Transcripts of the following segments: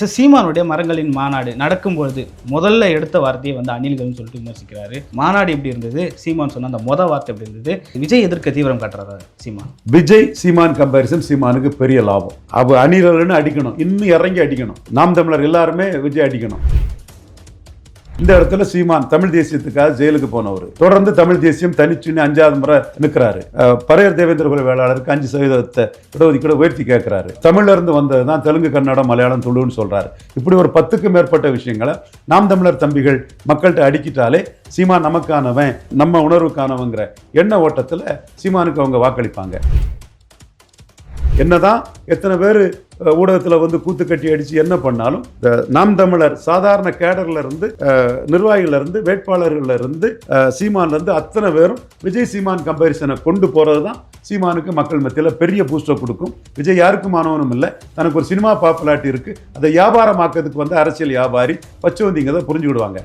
Sir சீமானுடைய மரங்களின் மாநாடு நடக்கும்பொழுது முதல்ல எடுத்த வார்த்தையை வந்து அணில்கள்னு சொல்லிட்டு விமர்சிக்கிறாரு. மாநாடு எப்படி இருந்தது? சீமான் சொன்ன அந்த மொதல் வார்த்தை எப்படி இருந்தது? விஜய் எதிர்க்க தீவிரம் காட்டுறாரா சீமான்? விஜய் சீமான் கம்பேரிசன் சீமானுக்கு பெரிய லாபம். அவ அணிலன்னு அடிக்கணும். இன்னும் இறங்கி அடிக்கணும். நாம் தமிழர் எல்லாருமே விஜய் அடிக்கணும். இந்த இடத்துல சீமான் தமிழ் தேசியத்துக்காக ஜெயிலுக்கு போனவர். தொடர்ந்து தமிழ் தேசியம் தனிச்சுன்னு அஞ்சாவது முறை நிற்கிறாரு. பரையர் தேவேந்திர குல வேளாளருக்கு அஞ்சு சதவீதத்தை இடஒதுக்கீடு உயர்த்தி கேட்கிறாரு. தமிழ்ல இருந்து வந்தது தான் தெலுங்கு கன்னடம் மலையாளம் துளுன்னு சொல்றாரு. இப்படி ஒரு பத்துக்கும் மேற்பட்ட விஷயங்களை நாம் தமிழர் தம்பிகள் மக்கள்கிட்ட அடிக்கிட்டாலே சீமான் நமக்கானவன் நம்ம உணர்வுக்கானவங்கிற எண்ண ஓட்டத்துல சீமானுக்கு அவங்க வாக்களிப்பாங்க. என்னதான் எத்தனை பேர் ஊடகத்தில் வந்து கூத்து கட்டி அடிச்சு என்ன பண்ணாலும் இந்த நாம் தமிழர் சாதாரண கேடர்ல இருந்து அஹ், இருந்து வேட்பாளர்கள்ல இருந்து சீமான்ல இருந்து அத்தனை பேரும் விஜய் சீமான் கம்பேரிசனை கொண்டு போறது தான் சீமானுக்கு மக்கள் மத்தியில் பெரிய பூஸ்டர் கொடுக்கும். விஜய் யாருக்குமானவனும் இல்லை. தனக்கு ஒரு சினிமா பாப்புலாரிட்டி இருக்கு. அதை வியாபாரமாக்கிறதுக்கு வந்து அரசியல் வியாபாரி பச்சவந்திங்க தான் புரிஞ்சுக்கிடுவாங்க.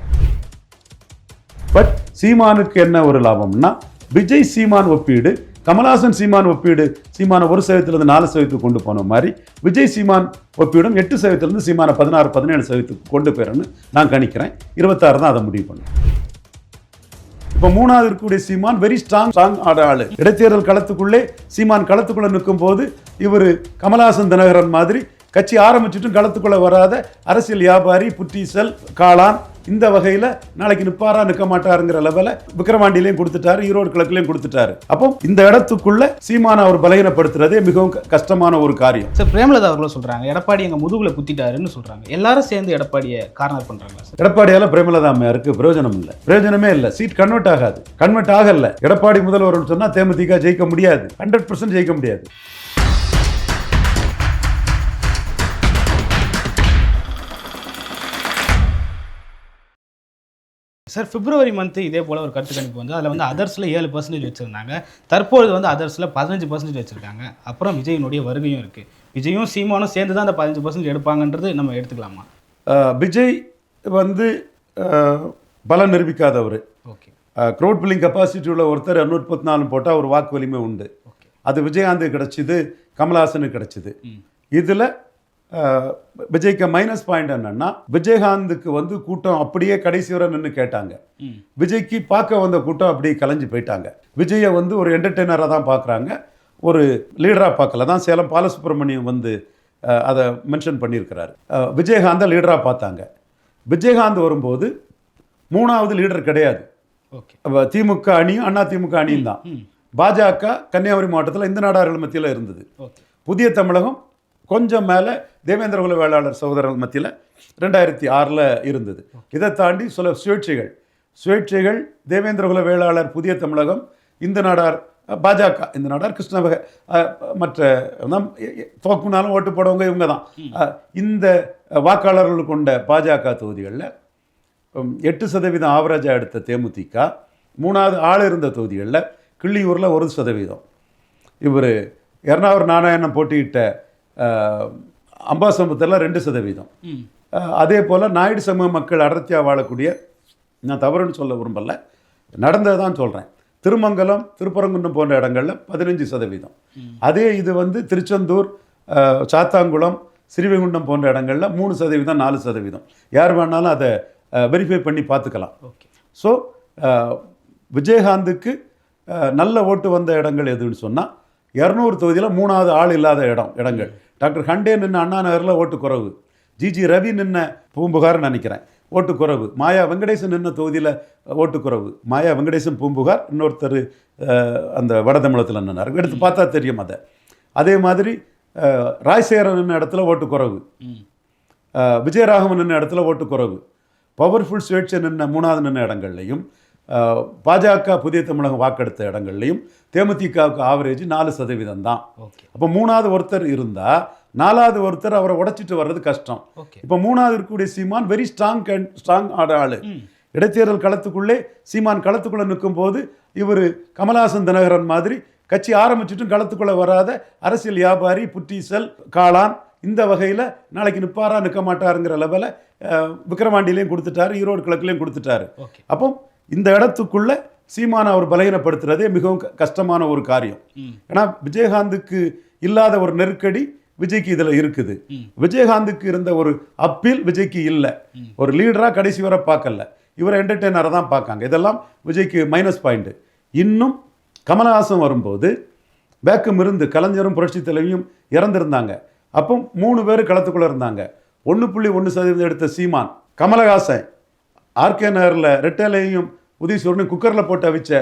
பட் சீமானுக்கு என்ன ஒரு லாபம்னா விஜய் சீமான் ஒப்பீடு கமலாசன் சீமான் ஒப்பீடு சீமான ஒரு சதவீதத்திலிருந்து நாலு சதவீதத்துக்கு கொண்டு போன மாதிரி விஜய் சீமான் ஒப்பீடும் எட்டு சதவீதத்திலிருந்து சீமான பதினாறு பதினேழு சதவீதத்துக்கு கொண்டு போயிறேன்னு நான் கணிக்கிறேன். இருபத்தாறு தான் அதை முடிவு பண்ணேன் இப்போ மூணாவது இருக்கக்கூடிய சீமான் வெரி ஸ்ட்ராங் ஸ்ட்ராங் ஆட ஆள். இடைத்தேர்தல் களத்துக்குள்ளே சீமான் களத்துக்குள்ளே நிற்கும் போது இவர் கமலஹாசன் தினகரன் மாதிரி கட்சி ஆரம்பிச்சுட்டும் களத்துக்குள்ள வராத அரசியல் வியாபாரி புற்றீசல் காளான் இந்த வகையில நாளைக்கு நிப்பாரா நிற்க மாட்டாருங்கிற லெவல விக்கிரவாண்டிலையும் கொடுத்துட்டாரு ஈரோடு கிழக்குலையும் கொடுத்துட்டாரு. அப்போ இந்த இடத்துக்குள்ள சீமான அவர் பலகீனப்படுத்துறதே மிகவும் கஷ்டமான ஒரு காரியம். சார் பிரேமலதா அவர்களும் சொல்றாங்க எடப்பாடி எங்க முதுகுல குத்திட்டாருன்னு சொல்றாங்க. எல்லாரும் சேர்ந்து எடப்பாடியை கார்னர் பண்றாங்களா சார்? எடப்பாடியால பிரேமலதா அம்மையாருக்கு பிரயோஜனம் இல்லை. பிரயோஜனமே இல்லை. சீட் கன்வெர்ட் ஆகாது. கன்வெர்ட் ஆகல. எடப்பாடி முதல்வர் சொன்னா தேமுதிக ஜெயிக்க முடியாது. ஹண்ட்ரட் ஜெயிக்க முடியாது. சார் பிப்ரவரி மந்த் இதே போல ஒரு கருத்து கணிப்பு வந்து அதில் வந்து அதர்ஸில் ஏழு பர்சன்டேஜ் வச்சிருந்தாங்க. தற்பொழுது வந்து அதர்ஸில் பதினஞ்சு பர்சன்டேஜ் வச்சிருக்காங்க. அப்புறம் விஜயினுடைய வருகையும் இருக்கு. விஜயும் சீமானும் சேர்ந்து தான் அந்த பதினஞ்சு பர்சன்டேஜ் எடுப்பாங்கன்றது நம்ம எடுத்துக்கலாமா? விஜய் வந்து பலம் நிரூபிக்காதவர். ஓகே. க்ரௌட் பில்லிங் கெப்பாசிட்டி உள்ள ஒருத்தர் இரநூத்தி நாலு போட்டால் ஒரு வாக்கு வலிமை உண்டு. அது விஜயகாந்த் கிடைச்சிது கமல்ஹாசனுக்கு கிடைச்சிது. இதில் விஜய்க்கு மைனஸ் பாயிண்ட் என்னன்னா விஜயகாந்துக்கு வந்து கூட்டம் அப்படியே கடைசி வரை நின்று கேட்டாங்க. விஜய்க்கு பார்க்க வந்த கூட்டம் அப்படியே கலைஞ்சு போயிட்டாங்க. விஜயை வந்து ஒரு என்டர்டெய்னராக தான் பார்க்குறாங்க. ஒரு லீடராக பார்க்கல. தான் சேலம் பாலசுப்ரமணியம் வந்து அதை மென்ஷன் பண்ணியிருக்கிறாரு. விஜயகாந்தை லீடராக பார்த்தாங்க. விஜயகாந்த் வரும்போது மூணாவது லீடர் கிடையாது. திமுக அணியும் அண்ணா திமுக அணியும் தான். பாஜக கன்னியாகுமரி மாவட்டத்தில் இந்த நாடார்கள் மத்தியில் இருந்தது. புதிய தமிழகம் கொஞ்சம் மேலே தேவேந்திர குல வேளாளர் சகோதரர்கள் மத்தியில் ரெண்டாயிரத்தி ஆறில் இருந்தது. இதை தாண்டி சில சுயேட்சைகள். சுயேட்சைகள் தேவேந்திர குல வேளாளர் புதிய தமிழகம் இந்த நாடார் பாஜக இந்த நாடார் கிருஷ்ணவக மற்ற நம் தோக்குனாலும் ஓட்டு போடவங்க இவங்க தான் இந்த வாக்காளர்கள் கொண்ட பாஜக தொகுதிகளில் எட்டு சதவீதம் ஆவரேஜாக எடுத்த தேமுதிக மூணாவது ஆள் இருந்த தொகுதிகளில் கிள்ளியூரில் ஒரு சதவீதம். இவர் எர்ணாவூர் நாராயணன் போட்டியிட்ட அம்பாசமுத்திரத்தில் ரெண்டு சதவீதம். அதே போல் நாயுடு சமூக மக்கள் அடர்த்தியாக வாழக்கூடிய நான் தவறுன்னு சொல்ல விரும்பல நடந்ததை தான் சொல்கிறேன் திருமங்கலம் திருப்பரங்குன்றம் போன்ற இடங்களில் பதினஞ்சு சதவீதம். அதே இது வந்து திருச்செந்தூர் சாத்தாங்குளம் ஸ்ரீவைகுண்டம் போன்ற இடங்களில் மூணு சதவீதம் நாலு சதவீதம். யார் வேணாலும் அதை வெரிஃபை பண்ணி பார்த்துக்கலாம். ஓகே. ஸோ விஜயகாந்துக்கு நல்ல ஓட்டு வந்த இடங்கள் எதுன்னு சொன்னால் இரநூறு தொகுதியில் மூணாவது ஆள் இல்லாத இடம் இடங்கள். டாக்டர் ஹண்டே நின்ன அண்ணா நகரில் ஓட்டு குறைவு. ஜிஜி ரவி நின்ன பூம்புகார்னு நினைக்கிறேன். ஓட்டு குறைவு. மாயா வெங்கடேசன் நின்ன தொகுதியில் ஓட்டு குறைவு. மாயா வெங்கடேசன் பூம்புகார் இன்னொருத்தர் அந்த வட தமிழகத்தில் நின்னார். எடுத்து பார்த்தா தெரியும் அதை. அதே மாதிரி ராஜசேகரன் நின்ன இடத்துல ஓட்டு குறைவு. ம். அஹ், விஜயராகவன் நின்ன இடத்துல ஓட்டு குறைவு. பவர்ஃபுல் சுயேட்சை நின்ன மூணாவது நின்ன இடங்கள்லையும் பாஜக புதிய தமிழகம் வாக்கெடுத்த இடங்கள்லையும் தேமுதிகவுக்கு ஆவரேஜ் நாலு சதவீதம் தான். அப்போ மூணாவது ஒருத்தர் இருந்தால் நாலாவது ஒருத்தர் அவரை உடைச்சிட்டு வர்றது கஷ்டம். இப்போ மூணாவது இருக்கக்கூடிய சீமான் வெரி ஸ்ட்ராங் ஸ்ட்ராங் ஆட ஆளு. இடைத்தேர்தல் களத்துக்குள்ளே சீமான் களத்துக்குள்ளே நிற்கும் போது இவர் கமலஹாசன் தினகரன் மாதிரி கட்சி ஆரம்பிச்சுட்டும் களத்துக்குள்ளே வராத அரசியல் வியாபாரி புற்றீசல் காளான் இந்த வகையில் நாளைக்கு நிற்பாரா நிற்க மாட்டாருங்கிற லெவலில் விக்கிரவாண்டிலையும் கொடுத்துட்டாரு ஈரோடு கிழக்குலையும் கொடுத்துட்டாரு. அப்போ இந்த இடத்துக்குள்ள சீமானை அவர் பலகீனப்படுத்துறதே மிகவும் கஷ்டமான ஒரு காரியம். ஏன்னா விஜயகாந்துக்கு இல்லாத ஒரு நெருக்கடி விஜய்க்கு இதுல இருக்குது. விஜயகாந்துக்கு இருந்த ஒரு அப்பீல் விஜய்க்கு இல்லை. ஒரு லீடரா கடைசி வரை பார்க்கல. இவர் என்டர்டெய்னரை தான் பார்க்காங்க. இதெல்லாம் விஜய்க்கு மைனஸ் பாயிண்ட் இன்னும் கமலஹாசன் வரும்போது வேக்கம் இருந்து கலைஞரும் புரட்சி தலைவியும் இறந்திருந்தாங்க. அப்போ மூணு பேர் களத்துக்குள்ள இருந்தாங்க. ஒன்று புள்ளி ஒன்று சதவீதம் எடுத்த சீமான் கமலஹாசன் ஆர்கே நகரில் ரெட்டலையும் உதயசூரனையும் குக்கரில் போட்டு அவிச்ச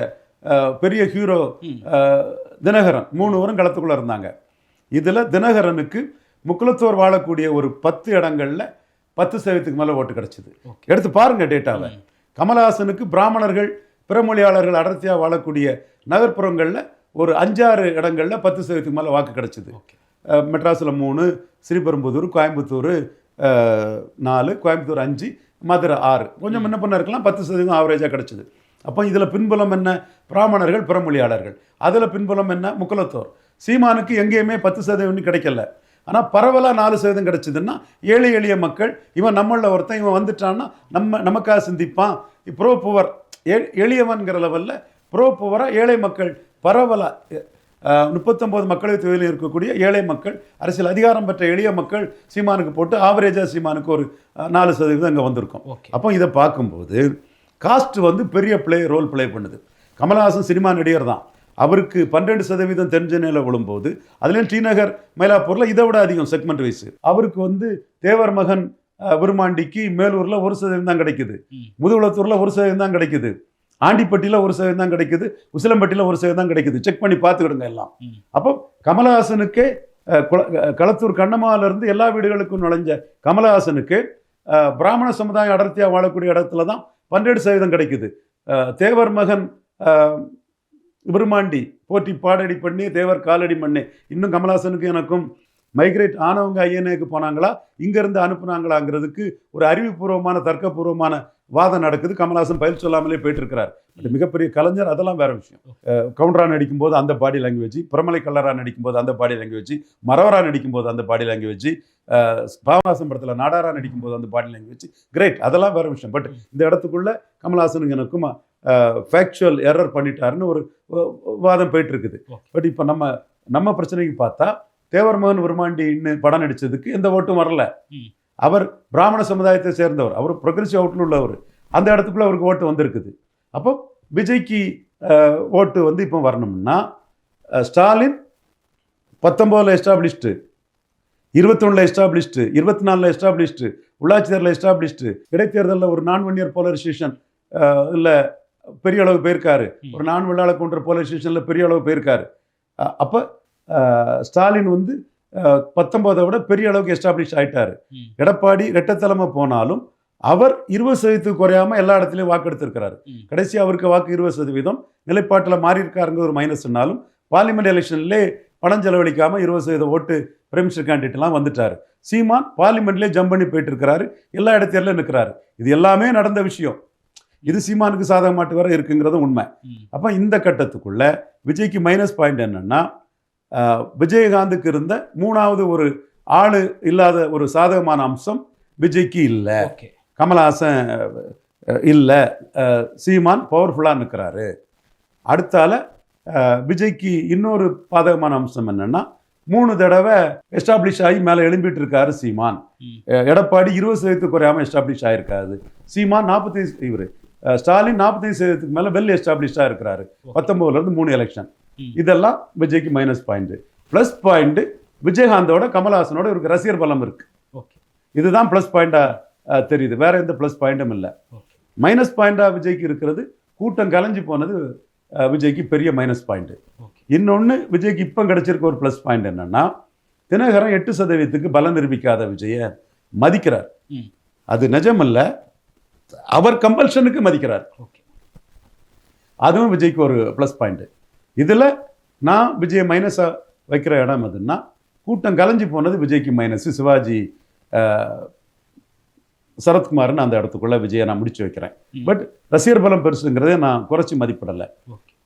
பெரிய ஹீரோ தினகரன். மூணு பேரும் களத்துக்குள்ள இருந்தாங்க. இதில் தினகரனுக்கு முக்குலத்தோர் வாழக்கூடிய ஒரு பத்து இடங்கள்ல பத்து சதவீதத்துக்கு மேலே ஓட்டு கிடைச்சிது. எடுத்து பாருங்க டேட்டாவை. கமலஹாசனுக்கு பிராமணர்கள் பிறமொழியாளர்கள் அடர்த்தியாக வாழக்கூடிய நகர்ப்புறங்களில் ஒரு அஞ்சாறு இடங்கள்ல பத்து சதவீதத்துக்கு மேலே வாக்கு கிடைச்சிது. மெட்ராஸில் மூணு ஸ்ரீபெரும்புதூர் கோயம்புத்தூர் நாலு கோயம்புத்தூர் அஞ்சு மதுரை ஆறு. கொஞ்சம் முன்ன பண்ண இருக்கலாம் பத்து சதவீதம் ஆவரேஜாக கிடச்சிது. அப்போ இதில் பின்புலம் என்ன? பிராமணர்கள் பிறமொழியாளர்கள். அதில் பின்புலம் என்ன? முக்குலத்தோர் சீமானுக்கு எங்கேயுமே பத்து சதவீதம் கிடைக்கல. ஆனால் பரவலாக நாலு சதவீதம் கிடைச்சதுன்னா ஏழை எளிய மக்கள் இவன் நம்மள ஒருத்தன் இவன் வந்துட்டான்னா நம்ம நமக்காக சிந்திப்பான். ப்ரோ புவர் எளியவன்கிற லெவலில் ப்ரோ புவராக ஏழை மக்கள் பரவலாக முப்பத்தொம்போது மக்களவை தொகுதியில் இருக்கக்கூடிய ஏழை மக்கள் அரசியல் அதிகாரம் பெற்ற எளிய மக்கள் சீமானுக்கு போட்டு ஆவரேஜாக சீமானுக்கு ஒரு நாலு சதவீதம் அங்கே வந்திருக்கும். ஓகே. அப்போ இதை பார்க்கும்போது காஸ்ட் வந்து பெரிய ப்ளே ரோல் ப்ளே பண்ணுது. கமலஹாசன் சினிமா நடிகர் தான். அவருக்கு பன்னெண்டு சதவீதம் தென்சென்னையில் விழும்போது அதுலேயும் டிநகர் மயிலாப்பூரில் இதை விட அதிகம் செக்மெண்ட் வைஸ் அவருக்கு வந்து தேவர் மகன் விருமாண்டிக்கு மேலூரில் ஒரு சதவீதம் தான் கிடைக்குது. முதுகுளத்தூரில் ஒரு சதவீதம் தான் கிடைக்குது. ஆண்டிப்பட்டியில் ஒரு சதவீதம் தான் கிடைக்குது உசிலம்பட்டியில் ஒரு சதவீதம் தான் கிடைக்குது. செக் பண்ணி பார்த்துக்கிடுங்க எல்லாம். அப்போ கமலஹாசனுக்கே களத்தூர் கண்ணமால இருந்து எல்லா வீடுகளுக்கும் நுழைஞ்ச கமலஹாசனுக்கு பிராமண சமுதாயம் அடர்த்தியாக வாழக்கூடிய இடத்துல தான் பன்னெண்டு சதவீதம் கிடைக்குது. தேவர் மகன் விருமாண்டி போற்றி பாடடி பண்ணி தேவர் காலடி மண்ணே. இன்னும் கமலஹாசனுக்கும் எனக்கும் மைக்ரேட் ஆனவங்க ஐஎன்ஏக்கு போனாங்களா? இங்கேருந்து அனுப்புனாங்களாங்கிறதுக்கு ஒரு அறிவுபூர்வமான தர்க்கபூர்வமான வாதம் நடக்குது. கமலஹாசன் பயில் சொல்லாமலே போயிட்டு இருக்கிறார் பட் மிகப்பெரிய கலைஞர் அதெல்லாம் வேற விஷயம். கவுண்டரா நடிக்கும்போது அந்த பாடி லாங்குவேஜ் பிரமலை கல்லரா நடிக்கும்போது அந்த பாடி லாங்குவேஜ் மரவரா நடிக்கும்போது அந்த பாடி லாங்குவேஜ் பாவநாசம் படத்தில் நாடாரா நடிக்கும்போது அந்த பாடி லாங்குவேஜ் கிரேட் அதெல்லாம் வேற விஷயம். பட் இந்த இடத்துக்குள்ள கமலஹாசனுக்கு எனக்கும் ஃபேக்சுவல் எரர் பண்ணிட்டாருன்னு ஒரு வாதம் போயிட்டு இருக்குது. பட் இப்போ நம்ம நம்ம பிரச்சனைக்கு பார்த்தா தேவர் மகன் விருமாண்டின்னு படம் நடிச்சதுக்கு எந்த ஓட்டும் வரல. அவர் பிராமண சமுதாயத்தை சேர்ந்தவர். அவர் ப்ரொக்ரெசிவ் அவுட்ல உள்ளவர். அந்த இடத்துக்குள்ள அவருக்கு ஓட்டு வந்திருக்குது. அப்போ விஜய்க்கு ஓட்டு வந்து இப்போ வரணும்னா ஸ்டாலின் பத்தொம்போதில் எஸ்டாப்ளிஷ்டு இருபத்தொன்னில் எஸ்டாப்ளிஷ்டு இருபத்தி நாலில் எஸ்டாப்ளிஷ்டு உள்ளாட்சி தேர்தலில் எஸ்டாப்ளிஷ்டு இடைத்தேர்தலில் ஒரு நான் ஒன் இயர் போலரைசேஷன் இல்லை பெரிய அளவு போயிருக்காரு. ஒரு நான் வெள்ளாள கொன்ற போலரைசேஷனில் பெரிய அளவு போயிருக்காரு. அப்போ ஸ்டாலின் வந்து பத்தொம்போதை விட பெரிய அளவுக்கு எஸ்டாப்ளிஷ் ஆயிட்டாரு. எடப்பாடி ரெட்டத்தலைமை போனாலும் அவர் இருபது சதவீதத்துக்கு குறையாம எல்லா இடத்துலையும் வாக்கு எடுத்திருக்கிறாரு. கடைசி அவருக்கு வாக்கு இருபது சதவீதம். நிலைப்பாட்டில் மாறி இருக்காருங்க ஒரு மைனஸ்னாலும் பார்லிமெண்ட் எலெக்ஷன்லே பணம் செலவழிக்காம இருபது சதவீத ஓட்டு பிரைம் மினிஸ்டர் கேண்டிடேட்லாம் வந்துட்டாரு. சீமான் பார்லிமெண்ட்லேயே ஜம்ப் பண்ணி போயிட்டு இருக்கிறாரு எல்லா இடத்துல நிற்கிறாரு இது எல்லாமே நடந்த விஷயம். இது சீமானுக்கு சாதகமாட்டு வர இருக்குங்கிறது உண்மை. அப்போ இந்த கட்டத்துக்குள்ள விஜய்க்கு மைனஸ் பாயிண்ட் என்னன்னா விஜயகாந்துக்கு இருந்த மூணாவது ஒரு ஆளு இல்லாத ஒரு சாதகமான அம்சம் விஜய்க்கு இல்லை. கமலஹாசன் இல்லை. சீமான் பவர்ஃபுல்லாக நிற்கிறாரு அடுத்தால விஜய்க்கு இன்னொரு பாதகமான அம்சம் என்னன்னா மூணு தடவை எஸ்டாப்ளிஷ் ஆகி மேலே எழும்பிட்டு இருக்காரு சீமான். எடப்பாடி இருபது சதவீதத்துக்கு குறையாம எஸ்டாப்ளிஷ் ஆயிருக்காரு. சீமான் நாற்பத்தைந்து இவர் ஸ்டாலின் நாற்பத்தைந்து சதவீதத்துக்கு மேலே வெல் எஸ்டாப்ளிஷ்டாக இருக்கிறாரு. பத்தொம்போதுல இருந்து மூணு எலெக்ஷன். இதெல்லாம் விஜய்க்கு மைனஸ் பாயிண்ட். ப்ளஸ் பாயிண்ட் விஜயகாந்தோட கமலஹாசனோட இவருக்கு ரசிகர் பலம் இருக்கு. இதுதான் ப்ளஸ் பாயிண்டாக தெரியுது. வேற எந்த ப்ளஸ் பாயிண்ட்டும் இல்லை. மைனஸ் பாயிண்டாக விஜய்க்கு இருக்கிறது. கூட்டம் கலைஞ்சு போனது விஜய்க்கு பெரிய மைனஸ் பாயிண்ட். இன்னொன்று விஜய்க்கு இப்போ கிடைச்சிருக்க ஒரு ப்ளஸ் பாயிண்ட் என்னன்னா தினகரன் எட்டு சதவீதத்துக்கு பலம் நிரூபிக்காத விஜய மதிக்கிறார். அது நிஜமல்ல. அவர் கம்பல்ஷனுக்கு மதிக்கிறார். அதுவும் விஜய்க்கு ஒரு ப்ளஸ் பாயிண்ட் இதில் நான் விஜய் மைனஸாக வைக்கிற இடம் எதுன்னா கூட்டம் கலைஞ்சு போனது விஜய்க்கு மைனஸ் சிவாஜி சரத்குமார்னு அந்த இடத்துக்குள்ள விஜயை நான் முடிச்சு வைக்கிறேன். பட் ரசிகர் பலம் பெருசுங்கிறதே நான் குறைச்சி மதிப்பிடலை.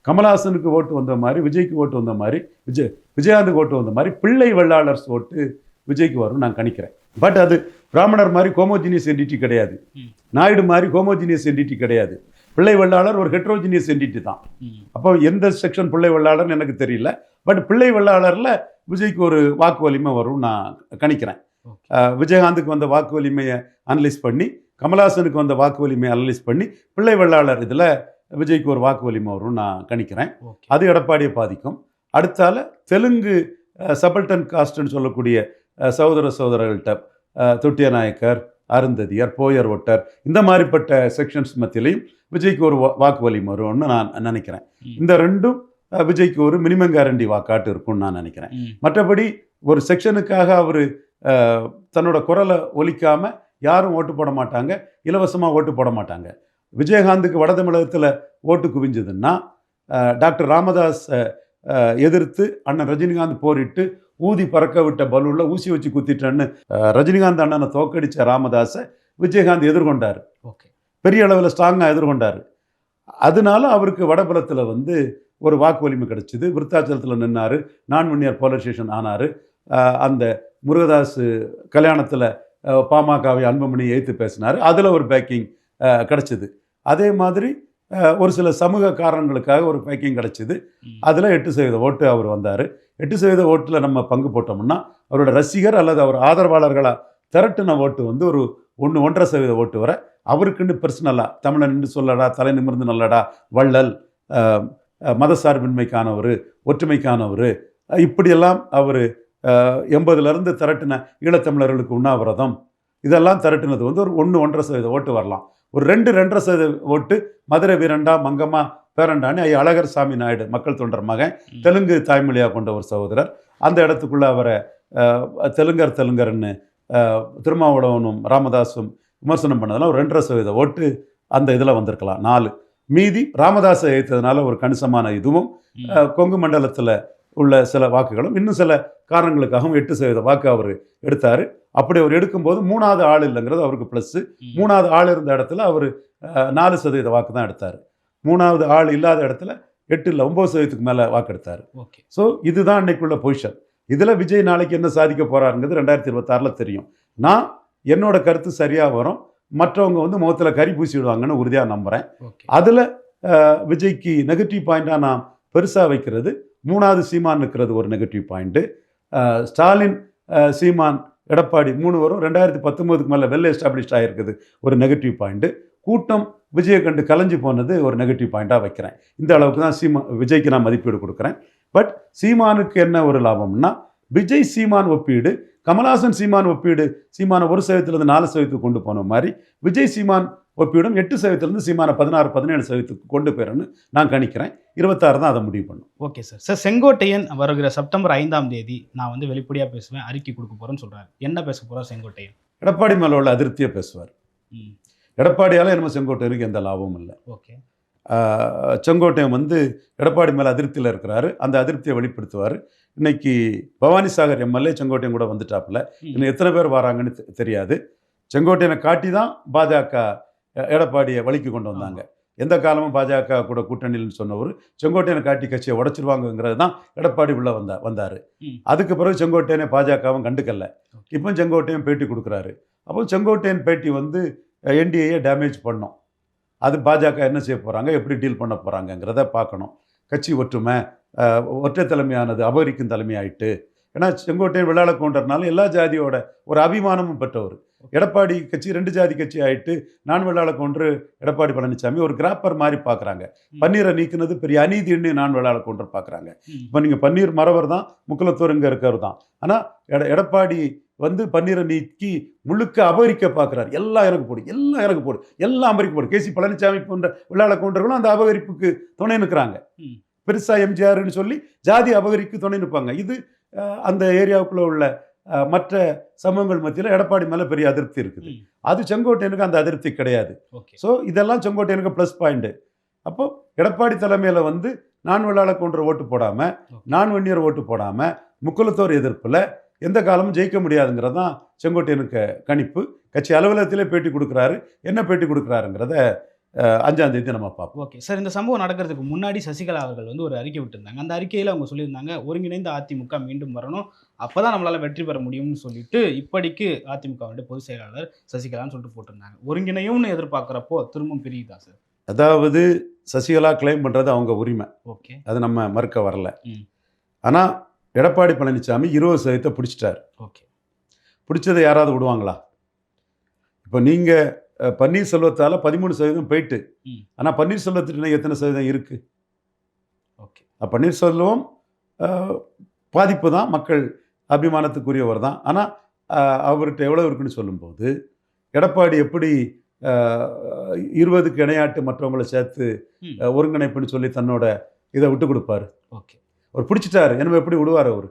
கமலஹாசனுக்கு ஓட்டு வந்த மாதிரி விஜய்க்கு ஓட்டு வந்த மாதிரி விஜய் விஜயகாந்துக்கு ஓட்டு வந்த மாதிரி பிள்ளை வெள்ளாளர்ஸ் ஓட்டு விஜய்க்கு வரும் நான் கணிக்கிறேன். பட் அது பிராமணர் மாதிரி ஹோமோஜினியஸ் என்டிட்டி கிடையாது. நாயுடு மாதிரி ஹோமோஜினியஸ் என்டிட்டி கிடையாது. பிள்ளை வெள்ளாளர் ஒரு ஹெட்ரோஜினியஸ் என்டிட்டி தான். அப்போ எந்த செக்ஷன் பிள்ளை வெள்ளாளர்னு எனக்கு தெரியல. பட் பிள்ளை வெள்ளாளரில் விஜய்க்கு ஒரு வாக்கு வலிமை வரும் நான் கணிக்கிறேன். விஜயகாந்துக்கு வந்த வாக்கு வலிமையை அனலைஸ் பண்ணி கமலஹாசனுக்கு வந்த வாக்கு வலிமையை அனலைஸ் பண்ணி பிள்ளை வெள்ளாளர் இதில் விஜய்க்கு ஒரு வாக்கு வலிமை வரும் நான் கணிக்கிறேன். அது எடப்பாடியை பாதிக்கும். அடுத்தால தெலுங்கு சபல்டன் காஸ்ட்னு சொல்லக்கூடிய சகோதர சகோதரர்கள்ட்ட தொட்டிய நாயக்கர் அருந்ததியர் போயர் ஒட்டர் இந்த மாதிரிப்பட்ட செக்ஷன்ஸ் மத்தியிலையும் விஜய்க்கு ஒரு வாக்கு வலிமை வரும்னு நான் நினைக்கிறேன். இந்த ரெண்டும் விஜய்க்கு ஒரு மினிமம் கேரண்டி வாக்காட்டு இருக்கும்னு நான் நினைக்கிறேன். மற்றபடி ஒரு செக்ஷனுக்காக அவர் தன்னோட குரலை ஒலிக்காம யாரும் ஓட்டு போட மாட்டாங்க இலவசமாக ஓட்டு போட மாட்டாங்க விஜயகாந்துக்கு வட தமிழகத்தில் ஓட்டு குவிஞ்சதுன்னா டாக்டர் ராமதாஸ் எதிர்த்து அண்ணன் ரஜினிகாந்த் போரிட்டு ஊதி பறக்க விட்ட பலூனில் ஊசி வச்சு குத்திட்டேன்னு ரஜினிகாந்த் அண்ணனை தோக்கடிச்ச ராமதாஸை விஜயகாந்த் எதிர்கொண்டார். ஓகே. பெரிய அளவில் ஸ்ட்ராங்காக எதிர்கொண்டார். அதனால அவருக்கு வடபுலத்தில் வந்து ஒரு வாக்கு வலிமை கிடைச்சிது. விருத்தாச்சலத்தில் நின்னார். நான்மணியார் போலீஸ் ஸ்டேஷன் ஆனார். அந்த முருகதாஸ் கல்யாணத்தில் பாமகவை அன்புமணி எய்த்து பேசினார். அதில் ஒரு பேக்கிங் கிடச்சிது. அதே மாதிரி ஒரு சில சமூக காரணங்களுக்காக ஒரு பேக்கிங் கிடச்சிது. அதில் எட்டு சதவீத ஓட்டு அவர் வந்தார். எட்டு சதவீத ஓட்டில் நம்ம பங்கு போட்டோம்னா அவரோட ரசிகர் அல்லது அவர் ஆதரவாளர்களாக திரட்டின ஓட்டு வந்து ஒரு ஒன்று ஒன்றரை சதவீத ஓட்டு வர அவருக்குன்னு பர்சனலாக தமிழன் நின்று சொல்லடா தலை நிமிர்ந்து நல்லடா வள்ளல் மதசார்பின்மைக்கானவர் ஒற்றுமைக்கானவர் இப்படியெல்லாம் அவர் எண்பதுலேருந்து திரட்டின ஈழத்தமிழர்களுக்கு உண்ணாவிரதம் இதெல்லாம் திரட்டினது வந்து ஒரு ஒன்று ஒன்றரை சதவீத ஓட்டு வரலாம். ஒரு ரெண்டு ரெண்டரை சதவீத ஓட்டு மதுரை வீரண்டா மங்கம்மா பேரண்டான்னு ஐயா அழகர் சாமி நாயுடு மக்கள் தொண்டர் மகன். தெலுங்கு தாய்மொழியாக கொண்ட ஒரு சகோதரர். அந்த இடத்துக்குள்ள அவரை தெலுங்கர் தெலுங்கர்னு திருமாவளவனும் ராமதாஸும் விமர்சனம் பண்ணதெல்லாம் ஒரு ரெண்டரை சதவீத ஓட்டு அந்த இதில் வந்திருக்கலாம். நாலு. மீதி ராமதாஸை ஏற்றதுனால ஒரு கணிசமான இதுவும் கொங்கு மண்டலத்தில் உள்ள சில வாக்குகளும் இன்னும் சில காரணங்களுக்காகவும் எட்டு சதவீத வாக்கு அவர் எடுத்தார். அப்படி அவர் எடுக்கும்போது மூணாவது ஆள் இல்லைங்கிறது அவருக்கு ப்ளஸ்ஸு. மூணாவது ஆள் இருந்த இடத்துல அவர் நாலு சதவீத வாக்கு தான் எடுத்தார். மூணாவது ஆள் இல்லாத இடத்துல எட்டு இல்லை ஒம்பது சதவீதத்துக்கு மேலே வாக்கு எடுத்தார் ஓகே. ஸோ இதுதான் இன்னைக்குள்ள பொசிஷன் இதில் விஜய் நாளைக்கு என்ன சாதிக்க போறாருங்கிறது ரெண்டாயிரத்தி இருபத்தாறில் தெரியும். நான் என்னோட கருத்து சரியாக வரும். மற்றவங்க வந்து முகத்தில் கறி பூசி விடுவாங்கன்னு உறுதியாக நம்புகிறேன் அதில் விஜய்க்கு நெகட்டிவ் பாயிண்டாக நான் பெருசாக வைக்கிறது. மூணாவது சீமான் இருக்கிறது ஒரு நெகட்டிவ் பாயிண்ட்டு ஸ்டாலின் சீமான் எடப்பாடி மூணு வரும். ரெண்டாயிரத்தி பத்தொம்போதுக்கு மேலே வெல் எஸ்டாப்ளிஷ்ட் ஆகிருக்குது ஒரு நெகட்டிவ் பாயிண்ட்டு கூட்டம் விஜயை கண்டு கலைஞ்சு போனது ஒரு நெகட்டிவ் பாயிண்ட்டாக வைக்கிறேன். இந்த அளவுக்கு தான் சீமா விஜய்க்கு நான் மதிப்பீடு கொடுக்குறேன். பட் சீமானுக்கு என்ன ஒரு லாபம்னா விஜய் சீமான் ஒப்பீடு கமல்ஹாசன் சீமான் ஒப்பீடு சீமானை ஒரு சதவீதத்துலேருந்து நாலு சதவீதத்துக்கு கொண்டு போன மாதிரி விஜய் சீமான் ஒப்பீடும் எட்டு சதவீதத்துலேருந்து சீமானை பதினாறு பதினேழு சதவீதத்துக்கு கொண்டு போயிடணும்னு நான் கணிக்கிறேன். இருபத்தாறு தான் அதை முடிவு பண்ணும். ஓகே சார் சார் செங்கோட்டையன் வருகிற செப்டம்பர் ஐந்தாம் தேதி நான் வந்து வெளிப்படையாக பேசுவேன் அறிக்கை கொடுக்க போறேன்னு சொல்றாரு. என்ன பேச போறார் செங்கோட்டையன்? எடப்பாடி மேலே உள்ள அதிருப்தியை பேசுவார். ம். எடப்பாடியால் நம்ம செங்கோட்டையனுக்கு எந்த லாபமும் இல்லை. ஓகே. செங்கோட்டையன் வந்து எடப்பாடி மேலே அதிருப்தியில் இருக்கிறாரு. அந்த அதிருப்தியை வெளிப்படுத்துவார். இன்னைக்கு பவானி சாகர் எம்எல்ஏ செங்கோட்டையன் கூட வந்துட்டாப்புல. இன்னும் எத்தனை பேர் வராங்கன்னு தெரியாது. செங்கோட்டையனை காட்டி தான் பாஜக எடப்பாடியை வழிக்கு கொண்டு வந்தாங்க. எந்த காலமும் பாஜக கூட கூட்டணியில் சொன்னவர் செங்கோட்டையனை காட்டி கட்சியை உடைச்சிருவாங்கங்கிறது தான் எடப்பாடி உள்ள வந்தா வந்தார். அதுக்கு பிறகு செங்கோட்டையனை பாஜகவும் கண்டுக்கல. இப்போ செங்கோட்டையன் பேட்டி கொடுக்குறாரு. அப்போ செங்கோட்டையன் பேட்டி வந்து என்டிஏயை டேமேஜ் பண்ணோம். அது பாஜக என்ன செய்ய போகிறாங்க எப்படி டீல் பண்ண போகிறாங்கங்கிறத பார்க்கணும். கட்சி ஒற்றுமை ஒற்றை தலைமையானது அபகரிக்கும் தலைமையாயிட்டு ஏன்னா செங்கோட்டையன் விழாள கொண்டதுனால எல்லா ஜாதியோட ஒரு அபிமானமும் பெற்றவர். எடப்பாடி கட்சி ரெண்டு ஜாதி கட்சி ஆயிட்டு நான் வெள்ளாள கவுண்டர் எடப்பாடி பழனிசாமி ஒரு கிராப்பர் மாதிரி பார்க்குறாங்க பன்னீரை நீக்குனது பெரிய அநீதின்னு நான் வெள்ளாள கவுண்டர் பார்க்குறாங்க. இப்போ நீங்கள் பன்னீர் மறவர் தான் முக்குலத்தூர் இங்கே இருக்கிறவர் தான். ஆனால் எட எடப்பாடி வந்து பன்னீரை நீக்கி முழுக்க அபகரிக்க பார்க்குறாரு எல்லாம் எனக்கு போடு எல்லாம் எனக்கு போடு எல்லாம் அமெரிக்க போடு. கேசி பழனிசாமி போன்ற விளையாட கவுண்டர்களும் அந்த அபகரிப்புக்கு துணை நிற்கிறாங்க ம். பெருசா எம்ஜிஆர்னு சொல்லி ஜாதி அபகரிக்கு துணை நிற்பாங்க இது அந்த ஏரியாவுக்குள்ள உள்ள மற்ற சமூகங்கள் மத்தியில் எடப்பாடி மேலே பெரிய அதிருப்தி இருக்குது. அது செங்கோட்டையனுக்கு அந்த அதிருப்தி கிடையாது. ஓகே. ஸோ இதெல்லாம் செங்கோட்டையனுக்கு ப்ளஸ் பாயிண்ட் அப்போ எடப்பாடி தலைமையில் வந்து நான் வெள்ளாள கவுண்டர் ஓட்டு போடாமல். நான் வன்னியர் ஓட்டு போடாமல் முக்குலத்தோர் எதிர்ப்பில் எந்த காலமும் ஜெயிக்க முடியாதுங்கிறது தான் செங்கோட்டையனுக்கு கணிப்பு. கட்சி அலுவலகத்திலே பேட்டி கொடுக்குறாரு. என்ன பேட்டி கொடுக்குறாருங்கிறத அஞ்சாம் தேதி நம்ம பார்ப்போம். ஓகே. சார் இந்த சம்பவம் நடக்கிறதுக்கு முன்னாடி சசிகலா அவர்கள் வந்து ஒரு அறிக்கை விட்டிருந்தாங்க. அந்த அறிக்கையில் அவங்க சொல்லியிருந்தாங்க ஒருங்கிணைந்த அதிமுக மீண்டும் வரணும். அப்போ தான் நம்மளால் வெற்றி பெற முடியும்னு சொல்லிட்டு இப்படிக்கு அதிமுகவுடைய பொதுச் செயலாளர் சசிகலான்னு சொல்லிட்டு போட்டிருந்தாங்க. ஒருங்கிணையும்னு எதிர்பார்க்குறப்போ திரும்பவும் பிரியுதா சார் அதாவது சசிகலா கிளைம் பண்ணுறது அவங்க உரிமை. ஓகே. அது நம்ம மறுக்க வரல. ஆனால் எடப்பாடி பழனிசாமி இருபது சதவீதத்தை பிடிச்சிட்டார். ஓகே. பிடிச்சதை யாராவது விடுவாங்களா? இப்போ நீங்கள் பன்னீர்செல்வத்தால் பதிமூணு சதவீதம் போயிட்டு. ஆனால் பன்னீர்செல்வத்திட்ட எத்தனை சதவீதம் இருக்குது ஓகே. பன்னீர்செல்வம் பாதிப்பு தான் மக்கள் அபிமானத்துக்குரியவர் தான் ஆனால் அவர்கிட்ட எவ்வளோ இருக்குன்னு சொல்லும்போது எடப்பாடி எப்படி இருபதுக்கு இணையாட்டு மற்றவங்களை சேர்த்து ஒருங்கிணைப்புன்னு சொல்லி தன்னோட இதை விட்டு கொடுப்பாரு. ஓகே. அவர் பிடிச்சிட்டாரு. என்ன எப்படி விடுவார் அவர்?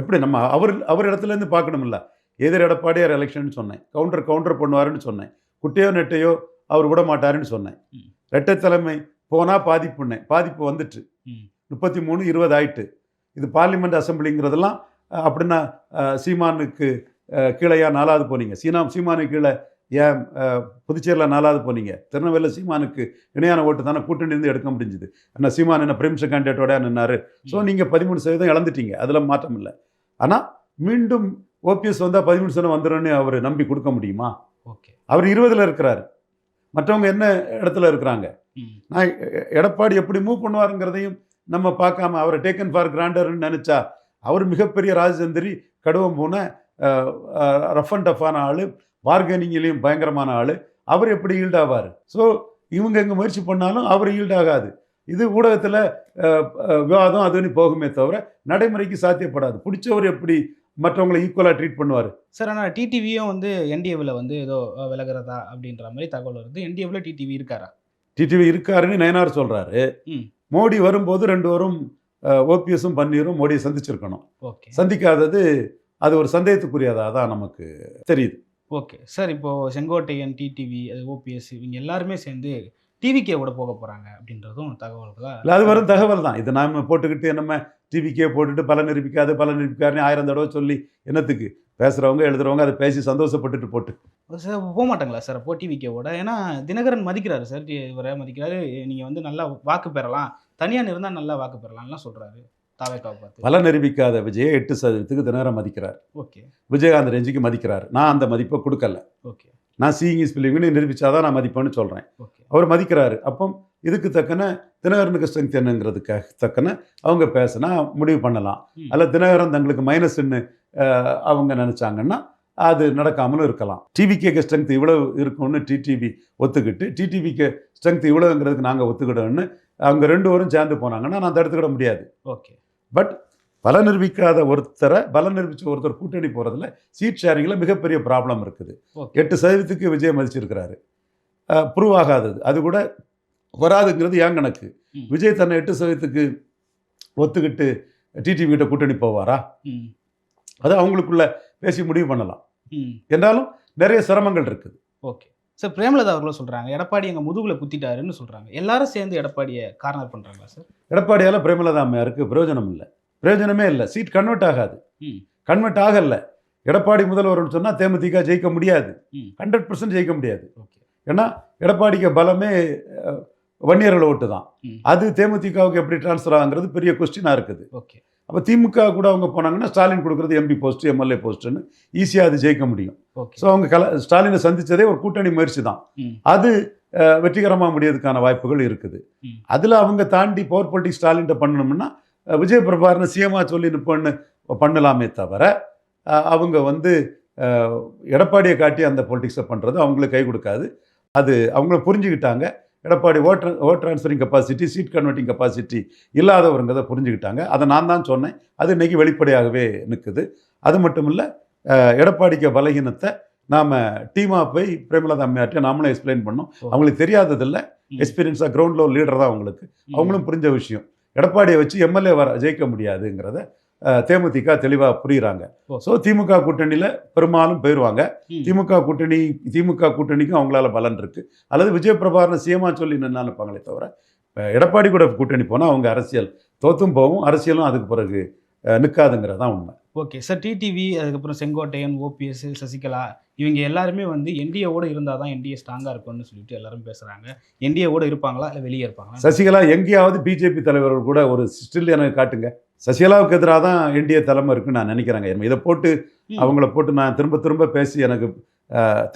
எப்படி நம்ம அவர் அவர் இடத்துலேருந்து பார்க்கணும்ல. எதிர் எடப்பாடியார் எலெக்ஷன் சொன்னேன். கவுண்டர் கவுண்டர் பண்ணுவாருன்னு சொன்னேன். குட்டையோ நெட்டையோ அவர் விட மாட்டாருன்னு சொன்னேன். ரெட்டை தலைமை போனால் பாதிப்புன்னேன் பாதிப்பு வந்துட்டு. முப்பத்தி மூணு இருபது ஆயிட்டு. இது பார்லிமெண்ட் அசம்பிளிங்கிறதெல்லாம் அப்படின்னா சீமானுக்கு கீழையா நாலாவது போனீங்க. சீனா சீமானுக்கு கீழே ஏன் புதுச்சேரியில் நாலாவது போனீங்க? திருநெல்வேலியில் சீமானுக்கு இணையான ஓட்டு தானே கூட்டணி இருந்து எடுக்க முடிஞ்சுது. என்ன சீமான் என்ன பிரிம்ஸ் கேண்டிடேட்டோட நின்னாரு. ஸோ நீங்கள் பதிமூணு சதவீதம் இழந்துட்டீங்க. அதில் மாற்றம் இல்லை. ஆனால் மீண்டும் ஓபிஎஸ் வந்தால் பதிமூணு சதவீதம் வந்துடும்னு அவர் நம்பி கொடுக்க முடியுமா? ஓகே. அவர் இருபதில் இருக்கிறாரு. மற்றவங்க என்ன இடத்துல இருக்கிறாங்க? நான் எடப்பாடி எப்படி மூவ் பண்ணுவாருங்கிறதையும் நம்ம பார்க்காம அவரை டேக்கன் ஃபார் கிராண்டர்னு நினச்சா அவர் மிகப்பெரிய ராஜதந்திரி கடுவம் போன ரஃப் அண்ட் டஃப்பான ஆள் பார்கனிங்லேயும் பயங்கரமான ஆள். அவர் எப்படி ஈல்ட் ஆவார்? ஸோ இவங்க எங்கே முயற்சி பண்ணாலும் அவர் ஈல்ட் ஆகாது. இது ஊடகத்தில் விவாதம் அதுன்னு போகுமே தவிர நடைமுறைக்கு சாத்தியப்படாது. பிடிச்சவர் எப்படி மற்றவங்களை ஈக்குவலாக ட்ரீட் பண்ணுவார்? சார் ஆனால் டிடிவியும் வந்து என்டிஏவில் வந்து ஏதோ விலகுறதா அப்படின்ற மாதிரி தகவல் வருது. என்டிஏவில் டிடிவி இருக்காரா? டிடிவி இருக்காருன்னு நயனார் சொல்கிறாரு மோடி வரும்போது ரெண்டு வரும் ஓபிஎஸும் பன்னீரும் மோடியை சந்திச்சிருக்கணும். ஓகே. சந்திக்காதது அது ஒரு சந்தேகத்துக்குரியதாக தான் நமக்கு தெரியுது. ஓகே. சார் இப்போ செங்கோட்டையன் டிடிவி அது ஓபிஎஸ் இவங்க எல்லாருமே சேர்ந்து டிவிகேவோட போக போறாங்க அப்படின்றதும் தகவல்களா இல்லை அது வரும் தகவல் தான். இது நாம போட்டுக்கிட்டு நம்ம டிவிக்கே போட்டுட்டு பல நிரூபிக்காது பல நிரூபிக்காருன்னு ஆயிரம் தடவை சொல்லி என்னத்துக்கு? பேசுகிறவங்க எழுதுறவங்க அதை பேசி சந்தோஷப்பட்டுட்டு போட்டு. சார் போக மாட்டாங்களா சார் அப்போ டிவிகேவோட ஏன்னா தினகரன் மதிக்கிறாரு சார் டி- இவரை மதிக்கிறாரு. நீங்கள் வந்து நல்லா வாக்கு பெறலாம். தனியாக இருந்தால் நல்லா வாக்கு பெறலாம்லாம் சொல்கிறாரு தாவேக்காவை பார்த்து. பல நிரூபிக்காத விஜயை எட்டு சதவீதத்துக்கு தினகரன் மதிக்கிறார். ஓகே. விஜயகாந்த் ரேஞ்சுக்கு மதிக்கிறார். நான் அந்த மதிப்பை கொடுக்கல. ஓகே. நான் சீயிங் இஸ் பிலிவ்னு நிரூபிச்சாதான் நான் மதிப்பேன்னு சொல்கிறேன் ஓகே. அவர் மதிக்கிறாரு. அப்போ இதுக்கு தக்கன தினகரனுக்கு ஸ்ட்ரென்த் என்னங்கிறதுக்காக தக்கன அவங்க பேசினா முடிவு பண்ணலாம். அல்ல தினகரன் தங்களுக்கு மைனஸ்ன்னு அவங்க நினச்சாங்கன்னா அது நடக்காமலும் இருக்கலாம். டிவிகேக்கு ஸ்ட்ரென்த் இவ்வளவு இருக்கும்னு டிடிவி ஒத்துக்கிட்டு டிடிவிக்கு ஸ்ட்ரென்த் இவ்வளவுங்கிறதுக்கு நாங்கள் ஒத்துக்கிட்டோன்னு அவங்க ரெண்டு பேரும் சேர்ந்து போனாங்கன்னா நான் தடுத்துக்கிட முடியாது. ஓகே. பட் பல நிரூபிக்காத ஒருத்தரை பல நிரூபிச்ச ஒருத்தர் கூட்டணி போகிறதுல சீட் ஷேரிங்கில் மிகப்பெரிய ப்ராப்ளம் இருக்குது. எட்டு சதவீதத்துக்கு விஜய் மதிச்சிருக்கிறாரு. ப்ரூவ் ஆகாதது அது கூட வராதுங்கிறது ஏன் கணக்கு. விஜய் தன்னை எட்டு சதவீதத்துக்கு ஒத்துக்கிட்டு டிடிவி கிட்ட கூட்டணி போவாரா? அது அவங்களுக்குள்ள பேசி முடிவு பண்ணலாம். என்றாலும் நிறைய சிரமங்கள் இருக்குது. ஓகே. சார் பிரேமலதா அவர்களும் சொல்கிறாங்க எடப்பாடி எங்கள் முதுகுல குத்திட்டாருன்னு சொல்கிறாங்க எல்லாரும் சேர்ந்து எடப்பாடியை கார்னர் பண்ணுறாங்களா சார்? எடப்பாடியால் பிரேமலதா அம்மையாருக்கு பிரயோஜனம் இல்லை. பிரயோஜனமே இல்லை. சீட் கன்வெர்ட் ஆகாது. கன்வெர்ட் ஆகல. எடப்பாடி முதல்வர்னு சொன்னால் தேமுதிக ஜெயிக்க முடியாது. ஹண்ட்ரட் பர்சன்ட் ஜெயிக்க முடியாது. ஓகே. ஏன்னா எடப்பாடிக்கு பலமே வன்னியர்கள் ஓட்டு தான். அது தேமுதிகவுக்கு எப்படி டிரான்ஸ்ஃபர் ஆகுங்கிறது பெரிய கொஸ்டினாக இருக்குது. ஓகே. அப்போ திமுக கூட அவங்க போனாங்கன்னா ஸ்டாலின் கொடுக்குறது எம்பி போஸ்ட் எம்எல்ஏ போஸ்ட்டுன்னு ஈஸியாக அது ஜெயிக்க முடியும். ஸோ அவங்க கல ஸ்டாலினை சந்திச்சதே ஒரு கூட்டணி முயற்சி தான். அது வெற்றிகரமாக முடியறதுக்கான வாய்ப்புகள் இருக்குது. அதில் அவங்க தாண்டி பவர் பொலிட்டிக்ஸ் ஸ்டாலின்ட்ட பண்ணணும்னா விஜய் பிரபாகரனை சிஎம்மா சொல்லி நிற்பன்னு பண்ணலாமே தவிர அவங்க வந்து எடப்பாடியை காட்டி அந்த பொலிட்டிக்ஸை பண்ணுறது அவங்களுக்கு கை கொடுக்காது. அது அவங்கள புரிஞ்சுக்கிட்டாங்க. Edappadi vote vote transferring capacity seat converting capacity இல்லாதவருங்கிறத புரிஞ்சுக்கிட்டாங்க. அதை நான் தான் சொன்னேன். அது இன்னைக்கு வெளிப்படையாகவே நிற்குது அது மட்டும் இல்லை எடப்பாடிக்கு பலகீனத்தை நாம் டீமாக போய் பிரேமலதா அம்மையார்ட்ட நாமளும் எக்ஸ்பிளைன் பண்ணோம். அவங்களுக்கு தெரியாததில்ல. எக்ஸ்பீரியன்ஸாக கிரவுண்ட் லெவல் லீடர் தான் அவங்களுக்கு. அவங்களும் புரிஞ்ச விஷயம். எடப்பாடியை வச்சு எம்எல்ஏ வர ஜெயிக்க முடியாதுங்கிறத தேமுதிக தெளிவாக புரியுறாங்க. ஸோ திமுக கூட்டணியில் பெரும்பாலும் போயிடுவாங்க. திமுக கூட்டணி திமுக கூட்டணிக்கும் அவங்களால பலன் இருக்கு. அல்லது விஜய பிரபாகரன் சிஎம்மா சொல்லி நின்னா இருப்பாங்களே தவிர எடப்பாடி கூட கூட்டணி போனால் அவங்க அரசியல் தோத்தும் போகும் அரசியலும் அதுக்கு பிறகு நிற்காதுங்கிறது தான் உண்மை. ஓகே சார் டிடிவி அதுக்கப்புறம் செங்கோட்டையன் ஓபிஎஸ் சசிகலா இவங்க எல்லாருமே வந்து என்டிஏவோட இருந்தால் தான் என்டிஏ ஸ்ட்ராங்காக இருக்கும்னு சொல்லிட்டு எல்லாரும் பேசுகிறாங்க என்டிஏவோட இருப்பாங்களா? இல்லை வெளியே இருப்பாங்களா? சசிகலா எங்கேயாவது பிஜேபி தலைவர்கள் கூட ஒரு ஸ்டில் எனக்கு காட்டுங்க. சசிகலாவுக்கு எதிராக தான் என்டிஏ தலைமை இருக்குன்னு நான் நினைக்கிறேங்க. இதை போட்டு. அவங்கள போட்டு நான் திரும்ப திரும்ப பேசி எனக்கு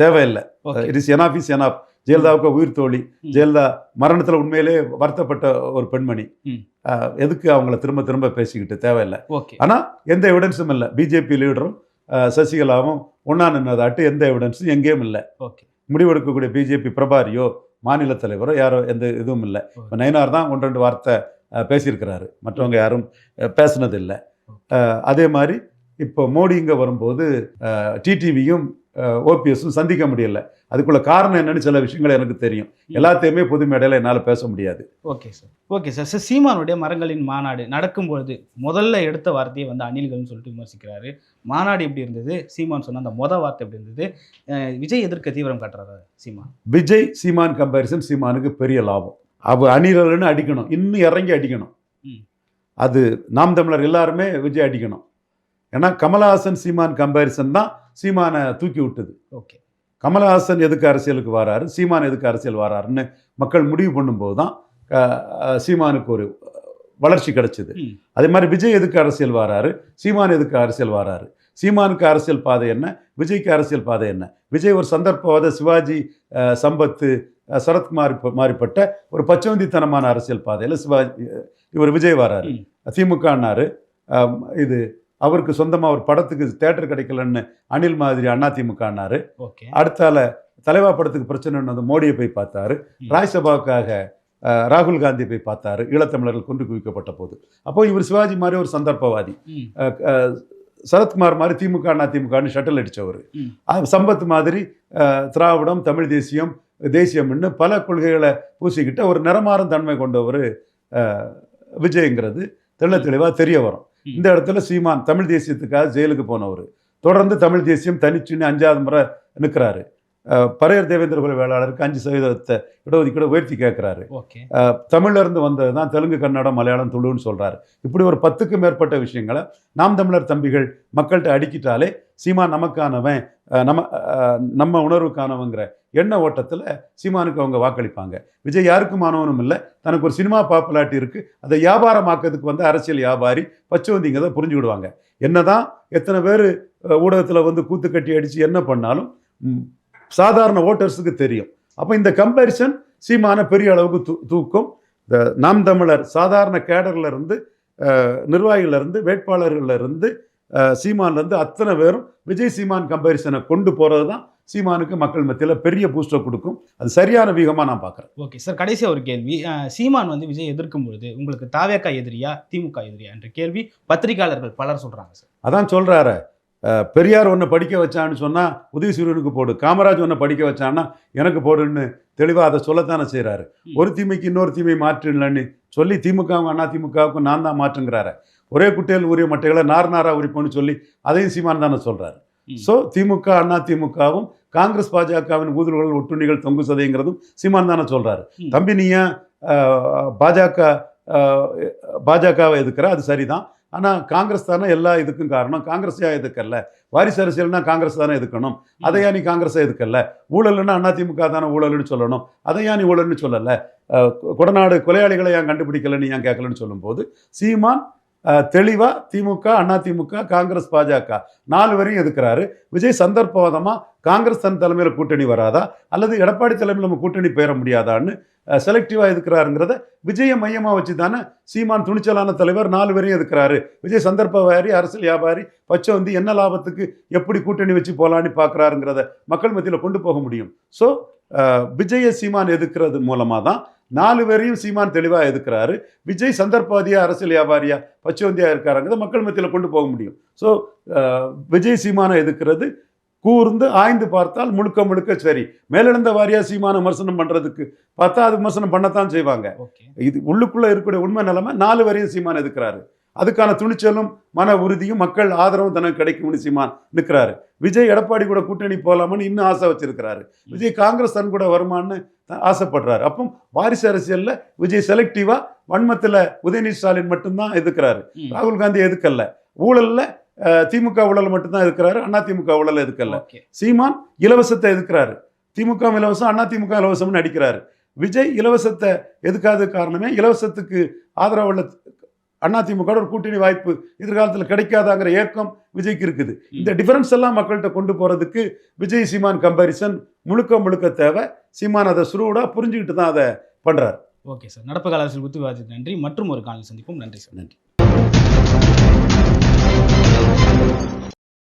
தேவையில்லை. It is enough is enough ஜெயலலிதாவுக்கு உயிர் தோழி. ஜெயலலிதா மரணத்துல உண்மையிலே வருத்தப்பட்ட ஒரு பெண்மணி. எதுக்கு அவங்கள திரும்ப திரும்ப பேசிக்கிட்டு தேவையில்லை. ஓகே. ஆனா எந்த எவிடன்ஸும் இல்லை. பிஜேபி லீடரும் சசிகலாவும் ஒன்னா நின்னதாட்டு எந்த எவிடன்ஸும் எங்கேயும் இல்லை. முடிவெடுக்கக்கூடிய பிஜேபி பிரபாரியோ மாநில தலைவரோ யாரோ எந்த இதுவும் இல்லை. இப்போ நயினார் தான் ஒன்று ரெண்டு வார்த்தை பேசியிருக்கிறாரு. மற்றவங்க யாரும் அஹ், பேசுனது இல்லை அஹ், அதே மாதிரி இப்போ மோடி இங்கே வரும்போது டிடிவியும் ஓபிஎஸும் சந்திக்க முடியல. அதுக்குள்ள காரணம் என்னன்னு சில விஷயங்கள் எனக்கு தெரியும். எல்லாத்தையுமே பொது மேடையில் என்னால் பேச முடியாது. Okay sir. Okay sir. Sir சீமானுடைய மரங்களின் மாநாடு நடக்கும்பொழுது முதல்ல எடுத்த வார்த்தையை வந்து அணில்கள்னு சொல்லிட்டு விமர்சிக்கிறாரு. மாநாடு எப்படி இருந்தது? சீமான் சொன்ன அந்த மொத வார்த்தை எப்படி இருந்தது? விஜய் எதிர்க்க தீவிரம் காட்டுறாரு சீமான்? விஜய் சீமான் கம்பேரிசன் சீமானுக்கு பெரிய லாபம். அவ அணிலன்னு அடிக்கணும். இன்னும் இறங்கி அடிக்கணும். அது நாம் தமிழர் எல்லாருமே விஜய் அடிக்கணும். ஏன்னா கமலஹாசன் சீமான் கம்பேரிசன் தான் சீமானை தூக்கி விட்டது. ஓகே. கமலஹாசன் எதுக்கு அரசியலுக்கு வராரு? சீமான் எதுக்கு அரசியல் வராருன்னு மக்கள் முடிவு பண்ணும்போது தான் சீமானுக்கு ஒரு வளர்ச்சி கிடைச்சிது. அதே மாதிரி விஜய் எதுக்கு அரசியல் வராரு? சீமான் எதுக்கு அரசியல் வராரு? சீமானுக்கு அரசியல் பாதை என்ன? விஜய்க்கு அரசியல் பாதை என்ன? விஜய் ஒரு சந்தர்ப்பவாத சிவாஜி சம்பத்து சரத்குமார் மாறிப்பட்ட ஒரு பச்சவந்தித்தனமான அரசியல் பாதையில் சிவாஜி இவர் விஜய் வராரு அஹ், இது அவருக்கு சொந்தமாக ஒரு படத்துக்கு தேட்டர் கிடைக்கலன்னு அனில் மாதிரி அதிமுகன்னாரு ஓகே. அடுத்தால தலைவா படத்துக்கு பிரச்சனை வந்து மோடியை போய் பார்த்தாரு. ராஜ்சபாவுக்காக ராகுல் காந்தி போய் பார்த்தாரு. ஈழத்தமிழர்கள் கொண்டு குவிக்கப்பட்ட போது. அப்போ இவர் சிவாஜி மாதிரி ஒரு சந்தர்ப்பவாதி. சரத்குமார் மாதிரி திமுக அதிமுகன்னு ஷட்டில் அடித்தவர். சம்பத் மாதிரி திராவிடம் தமிழ் தேசியம் தேசியம்னு பல கொள்கைகளை பூசிக்கிட்ட ஒரு நிறமாறும் தன்மை கொண்டவர் விஜய்ங்கிறது தெள்ள தெளிவாக தெரிய வரும். இந்த இடத்துல சீமான் தமிழ் தேசியத்துக்காக ஜெயிலுக்கு போனவர். தொடர்ந்து தமிழ் தேசியம் தனிச்சுன்னு அஞ்சாவது முறை நிற்கிறாரு பரையர் தேவேந்திர குல வேளாளருக்கு அஞ்சு சதவீதத்தை இடஒதுக்கீடு உயர்த்தி கேட்குறாரு. ஓகே. தமிழ்ல இருந்து வந்தது தான் தெலுங்கு கன்னடம் மலையாளம் துளுன்னு சொல்றாரு. இப்படி ஒரு பத்துக்கும் மேற்பட்ட விஷயங்களை நாம் தமிழர் தம்பிகள் மக்கள்கிட்ட அடிக்கிட்டாலே சீமா நமக்கானவன் நம்ம நம்ம உணர்வுக்கானவங்கிற எண்ண ஓட்டத்தில் சீமானுக்கு அவங்க வாக்களிப்பாங்க. விஜய் யாருக்குமானவனும் இல்லை. தனக்கு ஒரு சினிமா பாப்புலாரிட்டி இருக்கு. அதை வியாபாரமாக்கிறதுக்கு வந்து அரசியல் வியாபாரி பச்சவந்திங்கிறத புரிஞ்சுக்கிடுவாங்க. என்னதான் எத்தனை பேர் ஊடகத்தில் வந்து கூத்து கட்டி அடித்து என்ன பண்ணாலும் சாதாரண ஓட்டர்ஸுக்கு தெரியும். அப்போ இந்த கம்பேரிசன் சீமான பெரிய அளவுக்கு தூ தூக்கும். இந்த நாம் தமிழர் சாதாரண கேடர்ல இருந்து அஹ், நிர்வாகிகள்ல இருந்து வேட்பாளர்கள்ல இருந்து அஹ், சீமான்ல இருந்து அத்தனை பேரும் விஜய் சீமான் கம்பேரிசனை கொண்டு போறது தான் சீமானுக்கு மக்கள் மத்தியில் பெரிய பூஸ்டர் கொடுக்கும். அது சரியான வியூகமா நான் பார்க்குறேன். Okay sir. கடைசியா ஒரு கேள்வி. சீமான் வந்து விஜய் எதிர்க்கும் பொழுது உங்களுக்கு தாவேக்கா எதிரியா திமுக எதிரியா என்ற கேள்வி பத்திரிகையாளர்கள் பலர் சொல்றாங்க சார். அதான் சொல்றாரு. அஹ், பெரியார் ஒன்றை படிக்க வச்சான்னு சொன்னா உதயசூரியனுக்கு போடு காமராஜ் ஒன்றை படிக்க வச்சான்னா எனக்கு போடுன்னு தெளிவாக அதை சொல்லத்தானே செய்றாரு ம். ஒரு தீமைக்கு இன்னொரு தீமை மாற்றிடலன்னு சொல்லி திமுகவும் அண்ணா திமுகவுக்கும் நான் தான் மாற்றுங்கிறாரு ஒரே குட்டையில் உரிய மட்டைகளை நார் நாரா உரிப்போன்னு சொல்லி அதையும் சீமான் தானே சொல்றாரு ம். ஸோ திமுக அண்ணா திமுகவும் காங்கிரஸ் பாஜகவின் ஊதுல்கள் ஒட்டுண்ணிகள் தொங்கு சதைங்கிறதும் சீமான் தானே சொல்றாரு ம். தம்பி நீ பாஜக பாஜகவை எதுக்குற அது சரிதான் ஆனால் காங்கிரஸ் தானே எல்லா இதுக்கும் காரணம். காங்கிரஸ் எதுக்கல்ல வாரிசு அரசியல்னா காங்கிரஸ் தானே எதுக்கணும் அதையா நீ காங்கிரஸை எதுக்கல்ல ஊழல்னா அதிமுக தானே ஊழல்னு சொல்லணும். அதையா நீ ஊழல்னு சொல்லலை? கொடநாடு கொலையாளிகளை ஏன் கண்டுபிடிக்கலன்னு ஏன் கேட்கலன்னு சொல்லும்போது சீமான் தெளிவாக திமுக அண்ணா திமுக அதிமுக காங்கிரஸ் பாஜக நாலு வரையும் எதுக்குறாரு? விஜய் சந்தர்ப்பவாதமாக காங்கிரஸ் தன் தலைமையில் கூட்டணி வராதா? அல்லது எடப்பாடி தலைமையில் நம்ம கூட்டணி பெற முடியாதான்னு செலக்டிவாக எதுக்குறாருங்கிறத விஜயை மையமாக வச்சு தானே சீமான் துணிச்சலான தலைவர் நாலு வரையும் எதுக்குறாரு? விஜய் சந்தர்ப்பவாரி அரசியல் வியாபாரி பச்சை வந்து என்ன லாபத்துக்கு எப்படி கூட்டணி வச்சு போகலான்னு பார்க்குறாருங்கிறத மக்கள் மத்தியில் கொண்டு போக முடியும். ஸோ விஜய சீமான் எதுக்குறது மூலமாக தான் நாலு பேரையும் சீமான் தெளிவாக எதுக்குறாரு? விஜய் சந்தர்ப்பவாதியா அரசியல் வியாபாரியா பச்சவந்தியா இருக்காருங்கிறத மக்கள் மத்தியில் கொண்டு போக முடியும். ஸோ விஜய் சீமானை எதுக்குறது? கூர்ந்து ஆய்ந்து பார்த்தால் முழுக்க முழுக்க சரி. மேலெழுந்த வாரியா சீமான விமர்சனம் பண்றதுக்கு பார்த்தா அது விமர்சனம் பண்ணத்தான் செய்வாங்க. இது உள்ளுக்குள்ள இருக்கக்கூடிய உண்மை நிலைமை நாலு வரையும் சீமான் எதுக்குறாரு? அதுக்கான துணிச்சலும் மன உறுதியும் மக்கள் ஆதரவும் தனக்கு கிடைக்கும்னு சீமான் நிற்கிறாரு விஜய் எடப்பாடி கூட கூட்டணி போகலாமான்னு இன்னும் ஆசை வச்சிருக்கிறாரு. விஜய் காங்கிரஸ் தன் கூட வருமான்னு த- ஆசைப்படுறாரு. அப்போ வாரிசு அரசியல்ல விஜய் செலக்டிவா வன்மத்துல உதயநிதி ஸ்டாலின் மட்டும்தான் எதுக்குறாரு. ராகுல் காந்தி எதுக்கல்ல ஊழல்ல திமுக ஊழல் மட்டும்தான் எதுக்குறாரு அண்ணா திமுக ஊழல் எதுக்கல்ல சீமான் இலவசத்தை எதுக்குறாரு திமுக இலவசம் அண்ணா திமுக இலவசம்னு அடிக்கிறாரு விஜய் இலவசத்தை எதுக்காத காரணமே இலவசத்துக்கு ஆதரவுள்ள அதிமுக ஒரு கூட்டணி வாய்ப்பு எதிர்காலத்தில் கிடைக்காதாங்கிற ஏக்கம் விஜய்க்கு இருக்குது. இந்த டிஃபரன்ஸ் எல்லாம் மக்கள்கிட்ட கொண்டு போறதுக்கு விஜய் சீமான் கம்பாரிசன் முழுக்க முழுக்க தேவை. சீமான் அதை சுருவடா புரிஞ்சுக்கிட்டு தான் அதை பண்றாரு. Okay sir. நடப்பு கால அரசியல் விவாதித்ததுக்கு நன்றி. மற்றும் ஒரு காலையில் சந்திப்போம். நன்றி சார். நன்றி.